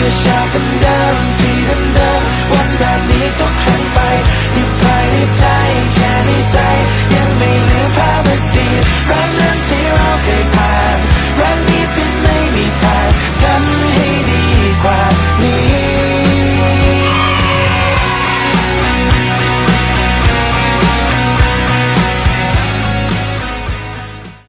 คือชาติเดิมที่เดิมวันแบบนี้ทุกครั้งไป